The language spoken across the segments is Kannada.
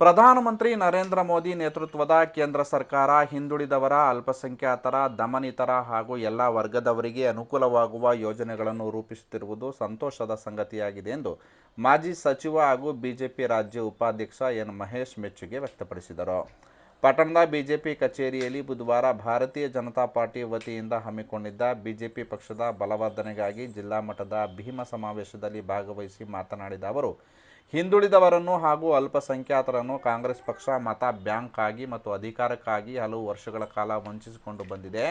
ಪ್ರಧಾನಮಂತ್ರಿ ನರೇಂದ್ರ ಮೋದಿ ನೇತೃತ್ವದ ಕೇಂದ್ರ ಸರ್ಕಾರ ಹಿಂದುಳಿದವರ ಅಲ್ಪಸಂಖ್ಯಾತರ, ದಮನಿತರ ಹಾಗೂ ಎಲ್ಲ ವರ್ಗದವರಿಗೆ ಅನುಕೂಲವಾಗುವ ಯೋಜನೆಗಳನ್ನು ರೂಪಿಸುತ್ತಿರುವುದು ಸಂತೋಷದ ಸಂಗತಿಯಾಗಿದೆ ಎಂದು ಮಾಜಿ ಸಚಿವ ಹಾಗೂ ಬಿಜೆಪಿ ರಾಜ್ಯ ಉಪಾಧ್ಯಕ್ಷ ಎನ್ ಮಹೇಶ್ ಮೆಚ್ಚುಗೆ ವ್ಯಕ್ತಪಡಿಸಿದರು. ಪಟ್ಟಣದ ಬಿಜೆಪಿ ಕಚೇರಿಯಲ್ಲಿ ಬುಧವಾರ ಭಾರತೀಯ ಜನತಾ ಪಾರ್ಟಿ ವತಿಯಿಂದ ಹಮ್ಮಿಕೊಂಡಿದ್ದ ಬಿಜೆಪಿ ಪಕ್ಷದ ಬಲವರ್ಧನೆಗಾಗಿ ಜಿಲ್ಲಾ ಮಟ್ಟದ ಭೀಮ ಸಮಾವೇಶದಲ್ಲಿ ಭಾಗವಹಿಸಿ ಮಾತನಾಡಿದ ಅವರು ಹಿಂದುಳಿದವರನ್ನು ಹಾಗೂ ಅಲ್ಪಸಂಖ್ಯಾತರನ್ನು ಕಾಂಗ್ರೆಸ್ ಪಕ್ಷ ಮತ ಬ್ಯಾಂಕ್ ಆಗಿ ಮತ್ತು ಅಧಿಕಾರಕ್ಕಾಗಿ ಹಲವು ವರ್ಷಗಳ ಕಾಲ ವಂಚಿಸಿಕೊಂಡು ಬಂದಿದೆ.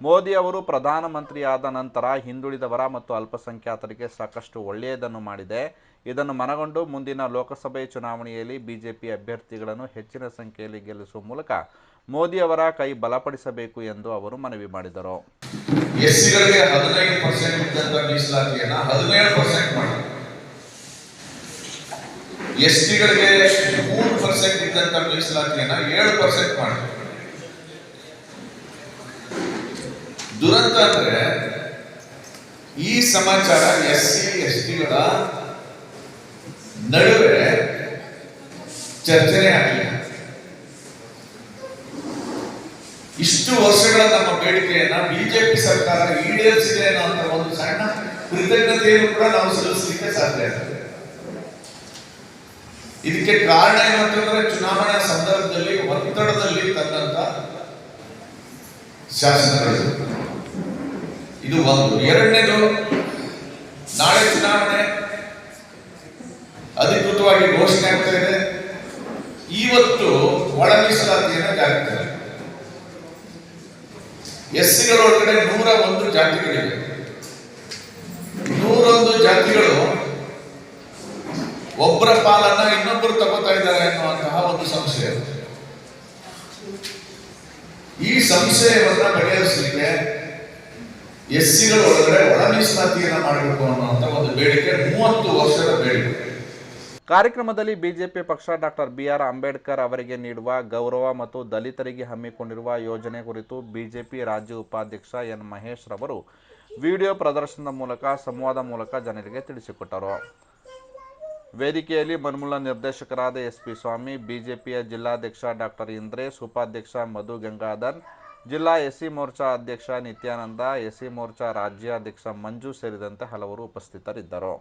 ಮೋದಿ ಅವರು ಪ್ರಧಾನಮಂತ್ರಿಯಾದ ನಂತರ ಹಿಂದುಳಿದವರ ಮತ್ತು ಅಲ್ಪಸಂಖ್ಯಾತರಿಗೆ ಸಾಕಷ್ಟು ಒಳ್ಳೆಯದನ್ನು ಮಾಡಿದೆ. ಇದನ್ನು ಮನಗೊಂಡು ಮುಂದಿನ ಲೋಕಸಭೆ ಚುನಾವಣೆಯಲ್ಲಿ ಬಿಜೆಪಿ ಅಭ್ಯರ್ಥಿಗಳನ್ನು ಹೆಚ್ಚಿನ ಸಂಖ್ಯೆಯಲ್ಲಿ ಗೆಲ್ಲಿಸುವ ಮೂಲಕ ಮೋದಿ ಅವರ ಕೈ ಬಲಪಡಿಸಬೇಕು ಎಂದು ಅವರು ಮನವಿ ಮಾಡಿದರು. ಎಸ್ಸಿಗಳಿಗೆ ಹದಿನೈದು ಪರ್ಸೆಂಟ್ ಮೀಸಲಾತಿಯನ್ನು ಹದಿನೇಳು ಪರ್ಸೆಂಟ್ ಮಾಡಿ. ಎಸ್ ಟಿಗಳಿಗೆ ಮೂರು ಪರ್ಸೆಂಟ್ ಇದ್ದಂತ ಮೀಸಲಾತಿಯನ್ನ ಏಳು ಪರ್ಸೆಂಟ್ ಮಾಡಿ. ದುರಂತ ಅಂದ್ರೆ ಈ ಸಮಾಚಾರ ಎಸ್ ಸಿ, ಎಸ್ ಟಿಗಳ ನಡುವೆ ಚರ್ಚನೆ ಆಗಲಿಲ್ಲ. ಇಷ್ಟು ವರ್ಷಗಳ ನಮ್ಮ ಬೇಡಿಕೆಯನ್ನ ಬಿಜೆಪಿ ಸರ್ಕಾರ ಈಡೇರಿಸಿದೆ ಅನ್ನೋ ಒಂದು ಸಣ್ಣ ಕೃತಜ್ಞತೆಯನ್ನು ಕೂಡ ನಾವು ಸಲ್ಲಿಸಲಿಕ್ಕೆ ಸಾಧ್ಯ ಆಗ್ತದೆ ಇದಕ್ಕೆ ಕಾರಣ ಏನು ಅಂತಂದ್ರೆ ಚುನಾವಣಾ ಸಂದರ್ಭದಲ್ಲಿ, ಒತ್ತಡದಲ್ಲಿ ತಂದಂತ ಶಾಸಕರು ಇದು ಒಂದು. ಎರಡನೇದು, ನಾಳೆ ಚುನಾವಣೆ, ಅಧಿಕೃತವಾಗಿ ಘೋಷಣೆ ಆಗ್ತಾ ಇದೆ. ಇವತ್ತು ಒಳ ಮೀಸಲಾತಿಯನ್ನು ಜಾರಿಗೆ ಎಸ್ ಸಿಗಳ ಒಳಗಡೆ ನೂರ ಒಂದು ಜಾತಿಗಳಿವೆ. ನೂರೊಂದು ಜಾತಿಗಳು ಒಬ್ಬರ ಪಾಲನ್ನ ಸಂಶಯವನ್ನ ಬಗೆಹರಿಸಲಿಕ್ಕೆ ಎಸ್ಸಿಗಳ ಒಳಗಡೆ ಒಳ ಮೀಸಲಾತಿಯನ್ನ ಮಾಡಬೇಕು ಅನ್ನುವಂತ ಒಂದು ಬೇಡಿಕೆ, ಮೂವತ್ತು ವರ್ಷದ ಬೇಡಿಕೆ. ಕಾರ್ಯಕ್ರಮದಲ್ಲಿ ಬಿಜೆಪಿ ಪಕ್ಷ ಡಾಕ್ಟರ್ ಬಿ ಆರ್ ಅಂಬೇಡ್ಕರ್ ಅವರಿಗೆ ನೀಡುವ ಗೌರವ ಮತ್ತು ದಲಿತರಿಗೆ ಹಮ್ಮಿಕೊಂಡಿರುವ ಯೋಜನೆ ಕುರಿತು ಬಿಜೆಪಿ ರಾಜ್ಯ ಉಪಾಧ್ಯಕ್ಷ ಎನ್ ಮಹೇಶ್ ರವರು ವಿಡಿಯೋ ಪ್ರದರ್ಶನದ ಮೂಲಕ, ಸಂವಾದ ಮೂಲಕ ಜನರಿಗೆ ತಿಳಿಸಿಕೊಟ್ಟರು. ವೇದಿಕೆಯಲ್ಲಿ ಮನ್ಮೂಲ ನಿರ್ದೇಶಕರಾದ ಎಸ್ ಪಿ ಸ್ವಾಮಿ, ಬಿಜೆಪಿಯ ಜಿಲ್ಲಾಧ್ಯಕ್ಷ ಡಾಕ್ಟರ್ ಇಂದ್ರೇಶ್ ಉಪಾಧ್ಯಕ್ಷ ಮಧು ಗಂಗಾಧರ್, ಜಿಲ್ಲಾ ಎಸ್ಸಿ ಮೋರ್ಚಾ ಅಧ್ಯಕ್ಷ ನಿತ್ಯಾನಂದ, ಎಸ್ಸಿ ಮೋರ್ಚಾ ರಾಜ್ಯಾಧ್ಯಕ್ಷ ಮಂಜು ಸೇರಿದಂತೆ ಹಲವರು ಉಪಸ್ಥಿತರಿದ್ದರು.